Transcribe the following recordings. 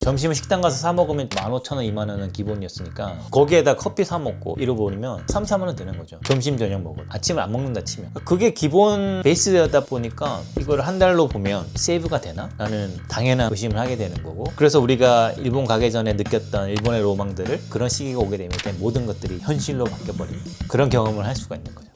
점심을 식당 가서 사 먹으면 15,000원, 2만 원은 기본이었으니까 거기에다 커피 사 먹고 잃어버리면 3, 4만 원 되는 거죠. 점심 저녁 먹어. 아침을 안 먹는다 치면. 그게 기본 베이스되다 보니까 이걸 한 달로 보면 세이브가 되나? 라는 당연한 의심을 하게 되는 거고. 그래서 우리가 일본 가기 전에 느꼈던 일본의 로망들을 그런 시기가 오게 되면 모든 것들이 현실로 바뀌어버리는 그런 경험을 할 수가 있는 거죠.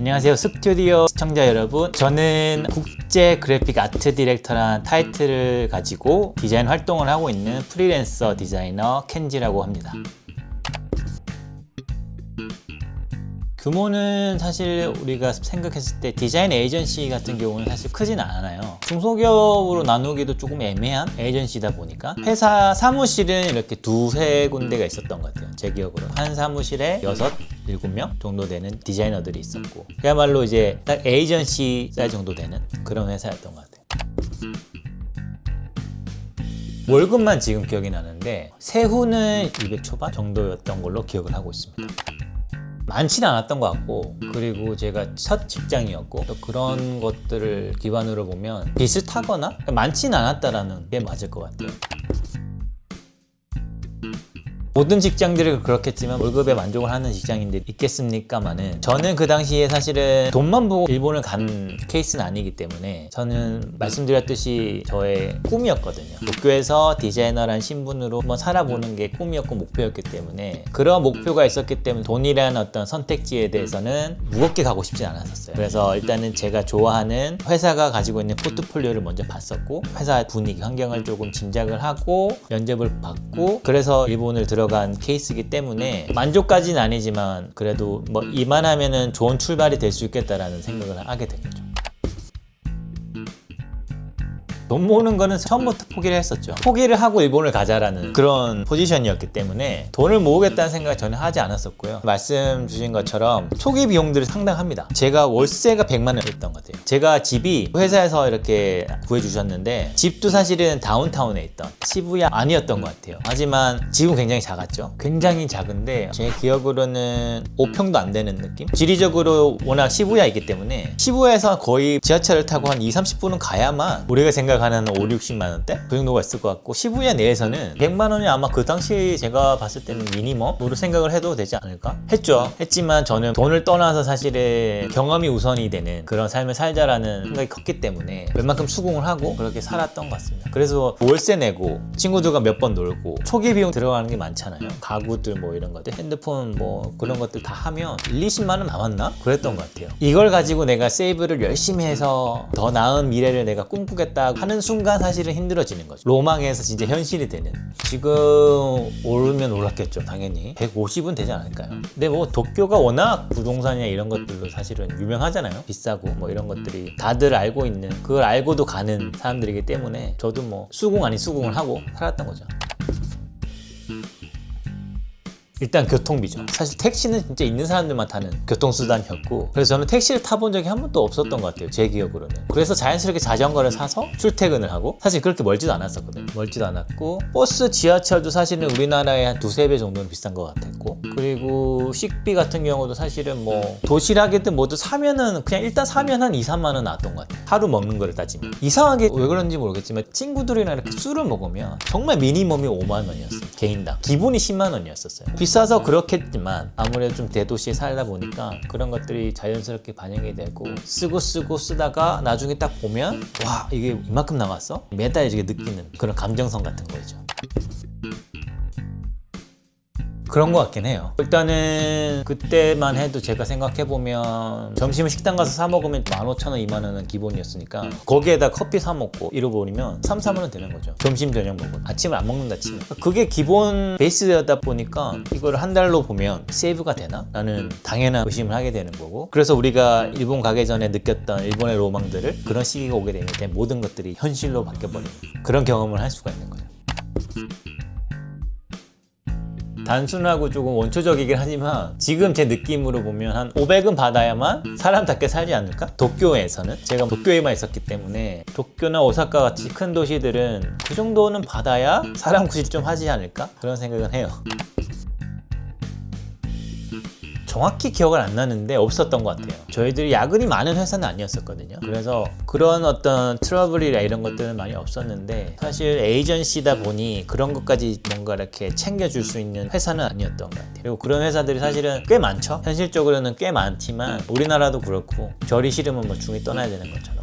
안녕하세요 스튜디오 시청자 여러분. 저는 국제 그래픽 아트 디렉터란 타이틀을 가지고 디자인 활동을 하고 있는 프리랜서 디자이너 켄지라고 합니다 규모는 사실 우리가 생각했을 때 디자인 에이전시 같은 경우는 사실 크진 않아요. 중소기업으로 나누기도 조금 애매한 에이전시다 보니까 회사 사무실은 이렇게 두세 군데가 있었던 것 같아요. 제 기억으로. 한 사무실에 여섯, 일곱 명 정도 되는 디자이너들이 있었고 그야말로 이제 딱 에이전시 사이즈 정도 되는 그런 회사였던 것 같아요. 월급만 지금 기억이 나는데 세후는 200 초반 정도였던 걸로 기억을 하고 있습니다. 많지는 않았던 것 같고 그리고 제가 첫 직장이었고 또 그런 것들을 기반으로 보면 비슷하거나 많지는 않았다라는 게 맞을 것 같아요. 모든 직장들이 그렇겠지만 월급에 만족을 하는 직장인들이 있겠습니까마는 저는 그 당시에 사실은 돈만 보고 일본을 간 케이스는 아니기 때문에 저는 말씀드렸듯이 저의 꿈이었거든요. 도쿄에서 디자이너란 신분으로 한번 살아보는 게 꿈이었고 목표였기 때문에 그런 목표가 있었기 때문에 돈이라는 어떤 선택지에 대해서는 무겁게 가고 싶진 않았었어요. 그래서 일단은 제가 좋아하는 회사가 가지고 있는 포트폴리오를 먼저 봤었고 회사 분위기, 환경을 조금 짐작을 하고 면접을 받고 그래서 일본을 들어 간 케이스이기 때문에 만족까지는 아니지만 그래도 뭐 이만하면은 좋은 출발이 될 수 있겠다라는 생각을 하게 된 거죠. 돈 모으는 거는 처음부터 포기를 했었죠. 포기를 하고 일본을 가자라는 그런 포지션이었기 때문에 돈을 모으겠다는 생각을 전혀 하지 않았었고요. 말씀 주신 것처럼 초기 비용들이 상당합니다. 제가 월세가 100만 원이었던 것 같아요. 제가 집이 회사에서 이렇게 구해주셨는데 집도 사실은 다운타운에 있던 시부야 아니었던 것 같아요. 하지만 집은 굉장히 작았죠. 굉장히 작은데 제 기억으로는 5평도 안 되는 느낌? 지리적으로 워낙 시부야이기 때문에 시부야에서 거의 지하철을 타고 한 2, 30분은 가야만 우리가 생각 하는 5, 60만 원대? 그 정도가 있을 것 같고 시부야 내에서는 100만 원이 아마 그 당시 제가 봤을 때는 미니멈으로 생각을 해도 되지 않을까? 했죠. 했지만 저는 돈을 떠나서 사실은 경험이 우선이 되는 그런 삶을 살자라는 생각이 컸기 때문에 웬만큼 수긍을 하고 그렇게 살았던 것 같습니다. 그래서 월세 내고 친구들과 몇 번 놀고 초기 비용 들어가는 게 많잖아요. 가구들 뭐 이런 것들 핸드폰 뭐 그런 것들 다 하면 1, 20만 원 남았나? 그랬던 것 같아요. 이걸 가지고 내가 세이브를 열심히 해서 더 나은 미래를 내가 꿈꾸겠다 하는 순간 사실은 힘들어지는 거죠. 로망에서 진짜 현실이 되는. 지금 오르면 올랐겠죠, 당연히. 150은 되지 않을까요? 근데 뭐 도쿄가 워낙 부동산이나 이런 것들로 사실은 유명하잖아요. 비싸고 뭐 이런 것들이 다들 알고 있는 그걸 알고도 가는 사람들이기 때문에 저도 뭐 수긍 아닌 수긍을 하고 살았던 거죠. 일단 교통비죠. 사실 택시는 진짜 있는 사람들만 타는 교통수단이었고 그래서 저는 택시를 타본 적이 한 번도 없었던 것 같아요. 제 기억으로는. 그래서 자연스럽게 자전거를 사서 출퇴근을 하고 사실 그렇게 멀지도 않았었거든요. 멀지도 않았고 버스, 지하철도 사실은 우리나라의 한 두세 배 정도는 비싼 것 같았고 그리고 식비 같은 경우도 사실은 뭐 도시락이든 뭐든 사면은 그냥 일단 사면 한 2, 3만 원 나왔던 것 같아요. 하루 먹는 거를 따지면. 이상하게 왜 그런지 모르겠지만 친구들이랑 이렇게 술을 먹으면 정말 미니멈이 5만 원이었어요. 개인당. 기본이 10만 원이었었어요. 비싸서 그렇겠지만 아무래도 좀 대도시에 살다 보니까 그런 것들이 자연스럽게 반영이 되고 쓰고 쓰고 쓰다가 나중에 딱 보면 와 이게 이만큼 나왔어? 매달 이렇게 느끼는 그런 감정성 같은 거죠. 그런 것 같긴 해요. 일단은 그때만 해도 제가 생각해보면 점심을 식당 가서 사 먹으면 15,000원, 2만 원은 기본이었으니까 거기에다 커피 사 먹고 잃어버리면 3, 4만 원 되는 거죠. 점심, 저녁 먹으면. 아침을 안 먹는다 치면. 그게 기본 베이스되다 보니까 이걸 한 달로 보면 세이브가 되나? 라는 당연한 의심을 하게 되는 거고 그래서 우리가 일본 가기 전에 느꼈던 일본의 로망들을 그런 시기가 오게 되면 모든 것들이 현실로 바뀌어버리는 그런 경험을 할 수가 있는 거죠. 단순하고 조금 원초적이긴 하지만 지금 제 느낌으로 보면 한 500은 받아야만 사람답게 살지 않을까? 도쿄에서는 제가 도쿄에만 있었기 때문에 도쿄나 오사카 같이 큰 도시들은 그 정도는 받아야 사람 구실 좀 하지 않을까? 그런 생각은 해요. 정확히 기억을 안 나는데 없었던 것 같아요. 저희들이 야근이 많은 회사는 아니었었거든요. 그래서 그런 어떤 트러블이나 이런 것들은 많이 없었는데 사실 에이전시다 보니 그런 것까지 뭔가 이렇게 챙겨줄 수 있는 회사는 아니었던 것 같아요. 그리고 그런 회사들이 사실은 꽤 많죠. 현실적으로는 꽤 많지만 우리나라도 그렇고 결이 싫으면 뭐 중이 떠나야 되는 것처럼.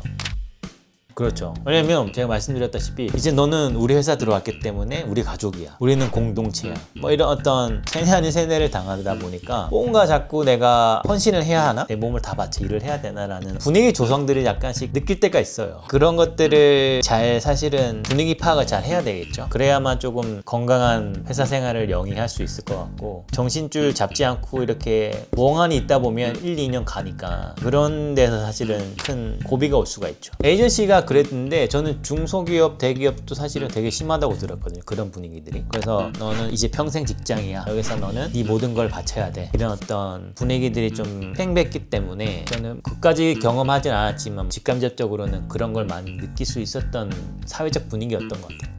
그렇죠. 왜냐면 제가 말씀드렸다시피 이제 너는 우리 회사 들어왔기 때문에 우리 가족이야. 우리는 공동체야. 뭐 이런 어떤 세뇌 아닌 세뇌를 당하다 보니까 뭔가 자꾸 내가 헌신을 해야 하나? 내 몸을 다 바쳐 일을 해야 되나라는 분위기 조성들이 약간씩 느낄 때가 있어요. 그런 것들을 잘 사실은 분위기 파악을 잘 해야 되겠죠. 그래야만 조금 건강한 회사 생활을 영위할 수 있을 것 같고 정신줄 잡지 않고 이렇게 멍하니 있다 보면 1, 2년 가니까 그런 데서 사실은 큰 고비가 올 수가 있죠. 에이전시가 그랬는데 저는 중소기업, 대기업도 사실은 되게 심하다고 들었거든요. 그런 분위기들이. 그래서 너는 이제 평생 직장이야. 여기서 너는 네 모든 걸 바쳐야 돼. 이런 어떤 분위기들이 좀 팽배했기 때문에 저는 그까지 경험하진 않았지만 직감적으로는 그런 걸 많이 느낄 수 있었던 사회적 분위기였던 것 같아요.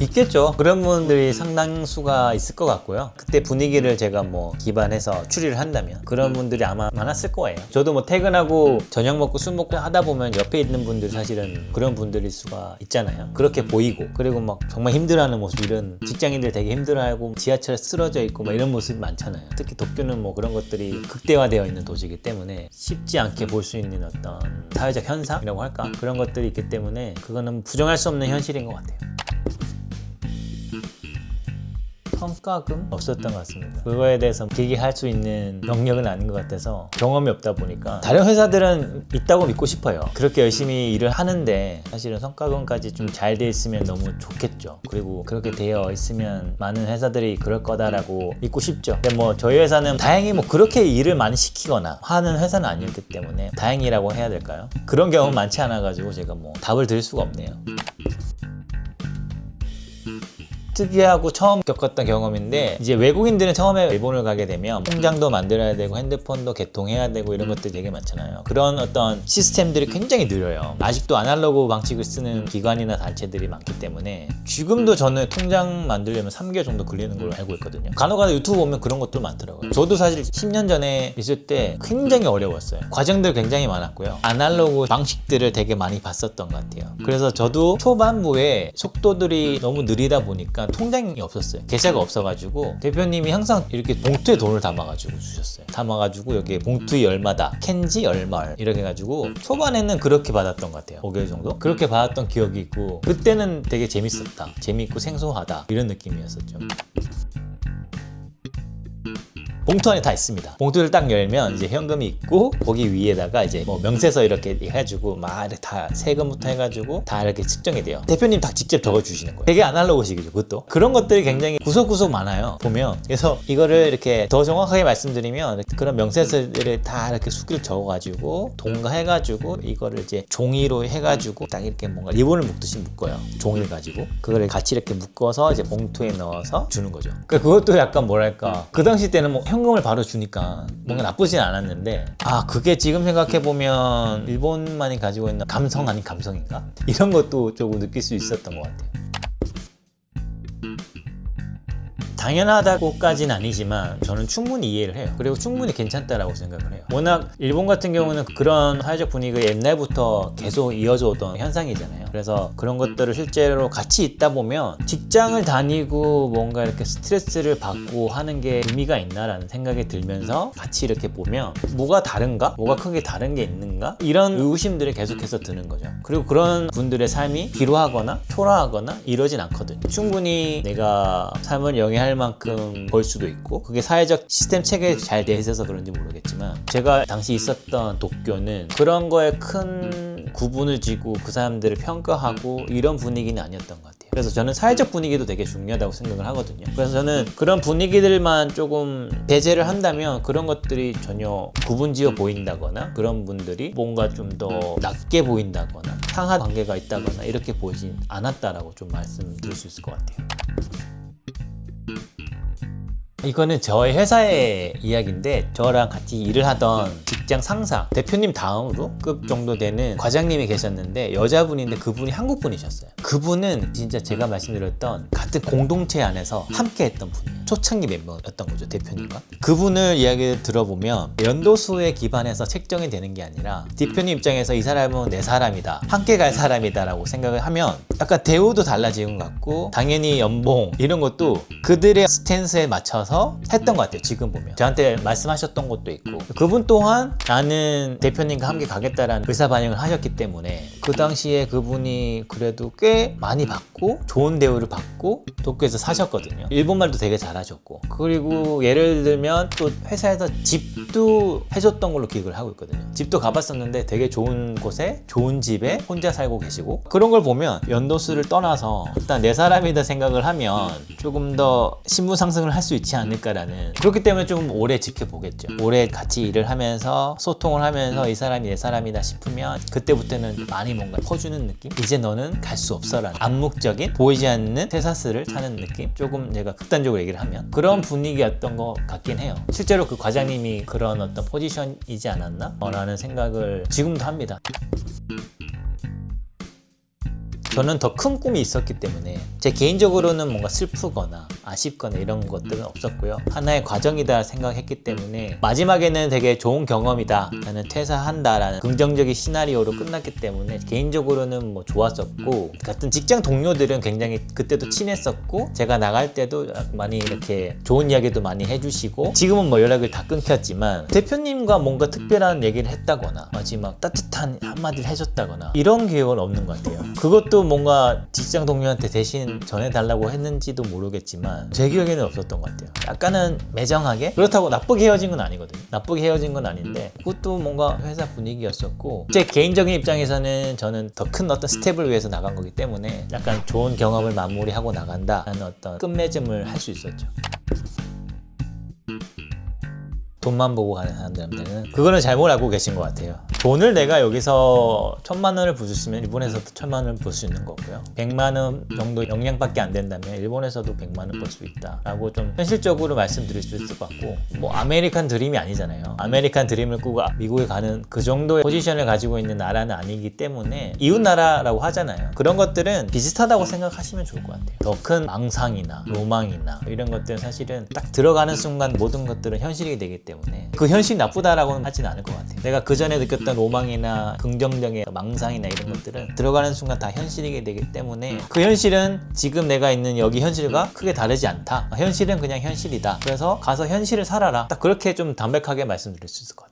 있겠죠. 그런 분들이 상당수가 있을 것 같고요. 그때 분위기를 제가 뭐 기반해서 추리를 한다면 그런 분들이 아마 많았을 거예요. 저도 뭐 퇴근하고 저녁 먹고 술 먹고 하다 보면 옆에 있는 분들 사실은 그런 분들일 수가 있잖아요. 그렇게 보이고 그리고 막 정말 힘들어하는 모습 이런 직장인들 되게 힘들어하고 지하철에 쓰러져 있고 막 이런 모습이 많잖아요. 특히 도쿄는 뭐 그런 것들이 극대화되어 있는 도시이기 때문에 쉽지 않게 볼 수 있는 어떤 사회적 현상이라고 할까 그런 것들이 있기 때문에 그거는 부정할 수 없는 현실인 것 같아요. 성과금 없었던 것 같습니다. 그거에 대해서 얘기할 수 있는 영역은 아닌 것 같아서 경험이 없다 보니까 다른 회사들은 있다고 믿고 싶어요. 그렇게 열심히 일을 하는데 사실은 성과금까지 좀 잘 돼 있으면 너무 좋겠죠. 그리고 그렇게 되어 있으면 많은 회사들이 그럴 거다라고 믿고 싶죠. 근데 뭐 저희 회사는 다행히 뭐 그렇게 일을 많이 시키거나 하는 회사는 아니었기 때문에 다행이라고 해야 될까요? 그런 경험 많지 않아 가지고 제가 뭐 답을 드릴 수가 없네요. 특이하고 처음 겪었던 경험인데 이제 외국인들은 처음에 일본을 가게 되면 통장도 만들어야 되고 핸드폰도 개통해야 되고 이런 것들이 되게 많잖아요. 그런 어떤 시스템들이 굉장히 느려요. 아직도 아날로그 방식을 쓰는 기관이나 단체들이 많기 때문에 지금도 저는 통장 만들려면 3개월 정도 걸리는 걸로 알고 있거든요. 간혹가다 유튜브 보면 그런 것도 많더라고요. 저도 사실 10년 전에 있을 때 굉장히 어려웠어요. 과정들 굉장히 많았고요. 아날로그 방식들을 되게 많이 봤었던 것 같아요. 그래서 저도 초반부에 속도들이 너무 느리다 보니까 통장이 없었어요. 계좌가 없어가지고 대표님이 항상 이렇게 봉투에 돈을 담아가지고 주셨어요. 담아가지고 여기에 봉투에 얼마다, 캔지 얼마 이렇게 해가지고 초반에는 그렇게 받았던 것 같아요. 5개월 정도? 그렇게 받았던 기억이 있고 그때는 되게 재밌었다. 재밌고 생소하다. 이런 느낌이었었죠. 봉투 안에 다 있습니다. 봉투를 딱 열면 이제 현금이 있고 거기 위에다가 이제 뭐 명세서 이렇게 해가지고 막 이렇게 다 세금부터 해가지고 다 이렇게 측정이 돼요. 대표님 다 직접 적어주시는 거예요. 되게 아날로그식이죠, 그것도. 그런 것들이 굉장히 구석구석 많아요. 보면 그래서 이거를 이렇게 더 정확하게 말씀드리면 그런 명세서들을 다 이렇게 수기를 적어가지고 동가해가지고 이거를 이제 종이로 해가지고 딱 이렇게 뭔가 리본을 묶듯이 묶어요. 종이를 가지고 그거를 같이 이렇게 묶어서 이제 봉투에 넣어서 주는 거죠. 그러니까 그것도 약간 뭐랄까 그 당시 때는 뭐 현금을 바로 주니까 뭔가 나쁘진 않았는데 아 그게 지금 생각해 보면 일본만이 가지고 있는 감성 아닌 감성인가 이런 것도 조금 느낄 수 있었던 것 같아요. 당연하다고까지는 아니지만 저는 충분히 이해를 해요. 그리고 충분히 괜찮다라고 생각을 해요. 워낙 일본 같은 경우는 그런 사회적 분위기가 옛날부터 계속 이어져 오던 현상이잖아요. 그래서 그런 것들을 실제로 같이 있다 보면 직장을 다니고 뭔가 이렇게 스트레스를 받고 하는 게 의미가 있나라는 생각이 들면서 같이 이렇게 보면 뭐가 다른가? 뭐가 크게 다른 게 있는가? 이런 의구심들이 계속해서 드는 거죠. 그리고 그런 분들의 삶이 비루하거나 초라하거나 이러진 않거든요. 충분히 내가 삶을 영위할 만큼 벌 수도 있고 그게 사회적 시스템 체계에 잘 돼 있어서 그런지 모르겠지만 제가 당시 있었던 도쿄는 그런 거에 큰 구분을 지고 그 사람들을 평가하고 이런 분위기는 아니었던 것 같아요. 그래서 저는 사회적 분위기도 되게 중요하다고 생각을 하거든요. 그래서 저는 그런 분위기들만 조금 배제를 한다면 그런 것들이 전혀 구분지어 보인다거나 그런 분들이 뭔가 좀 더 낮게 보인다거나 상하 관계가 있다거나 이렇게 보이진 않았다라고 좀 말씀드릴 수 있을 것 같아요. 이거는 저희 회사의 이야기인데 저랑 같이 일을 하던 직장 상사, 대표님 다음으로 급 정도 되는 과장님이 계셨는데 여자분인데 그분이 한국 분이셨어요. 그분은 진짜 제가 말씀드렸던 같은 공동체 안에서 함께 했던 분이에요. 초창기 멤버였던 거죠, 대표님과. 그분을 이야기를 들어보면 연도수에 기반해서 책정이 되는 게 아니라 대표님 입장에서 이 사람은 내 사람이다. 함께 갈 사람이다 라고 생각을 하면 약간 대우도 달라지는 것 같고 당연히 연봉 이런 것도 그들의 스탠스에 맞춰서 했던 것 같아요. 지금 보면. 저한테 말씀하셨던 것도 있고 그분 또한 나는 대표님과 함께 가겠다라는 의사 반영을 하셨기 때문에 그 당시에 그분이 그래도 꽤 많이 받고 좋은 대우를 받고 도쿄에서 사셨거든요. 일본말도 되게 잘하셨고 그리고 예를 들면 또 회사에서 집도 해줬던 걸로 기억을 하고 있거든요. 집도 가봤었는데 되게 좋은 곳에 좋은 집에 혼자 살고 계시고 그런 걸 보면 연도수를 떠나서 일단 내 사람이다 생각을 하면 조금 더 신분 상승을 할 수 있지 않을까라는 그렇기 때문에 좀 오래 지켜보겠죠. 오래 같이 일을 하면서 소통을 하면서 이 사람이 내 사람이다 싶으면 그때부터는 많이 뭔가 퍼주는 느낌? 이제 너는 갈 수 없어라는 암묵적인 보이지 않는 퇴사스를 타는 느낌? 조금 제가 극단적으로 얘기를 하면 그런 분위기였던 것 같긴 해요. 실제로 그 과장님이 그런 어떤 포지션이지 않았나? 어, 라는 생각을 지금도 합니다. 저는 더 큰 꿈이 있었기 때문에 제 개인적으로는 뭔가 슬프거나 아쉽거나 이런 것들은 없었고요. 하나의 과정이다 생각했기 때문에 마지막에는 되게 좋은 경험이다. 나는 퇴사한다라는 긍정적인 시나리오로 끝났기 때문에 개인적으로는 뭐 좋았었고 같은 직장 동료들은 굉장히 그때도 친했었고 제가 나갈 때도 많이 이렇게 좋은 이야기도 많이 해주시고 지금은 뭐 연락을 다 끊겼지만 대표님과 뭔가 특별한 얘기를 했다거나 마지막 따뜻한 한마디를 해줬다거나 이런 기억은 없는 것 같아요. 그것도 뭔가 직장 동료한테 대신 전해달라고 했는지도 모르겠지만 제 기억에는 없었던 것 같아요. 약간은 매정하게 그렇다고 나쁘게 헤어진 건 아니거든요. 나쁘게 헤어진 건 아닌데 그것도 뭔가 회사 분위기였었고 제 개인적인 입장에서는 저는 더 큰 어떤 스텝을 위해서 나간 거기 때문에 약간 좋은 경험을 마무리하고 나간다라는 어떤 끝맺음을 할 수 있었죠. 돈만 보고 가는 사람들한테는 그거는 잘못 알고 계신 것 같아요. 돈을 내가 여기서 천만 원을 수 있으면 일본에서도 천만 원을 벌 수 있는 거고요. 백만 원 정도 역량밖에 안 된다면 일본에서도 백만 원 벌 수 있다라고 좀 현실적으로 말씀드릴 수 있을 것 같고 뭐 아메리칸 드림이 아니잖아요. 아메리칸 드림을 꾸고 미국에 가는 그 정도의 포지션을 가지고 있는 나라는 아니기 때문에 이웃 나라라고 하잖아요. 그런 것들은 비슷하다고 생각하시면 좋을 것 같아요. 더 큰 망상이나 로망이나 이런 것들은 사실은 딱 들어가는 순간 모든 것들은 현실이 되기 때문에 그 현실이 나쁘다라고는 하진 않을 것 같아요. 내가 그 전에 느꼈던 로망이나 긍정적인 망상이나 이런 것들은 들어가는 순간 다 현실이게 되기 때문에 그 현실은 지금 내가 있는 여기 현실과 크게 다르지 않다. 현실은 그냥 현실이다. 그래서 가서 현실을 살아라. 딱 그렇게 좀 담백하게 말씀드릴 수 있을 것 같아요.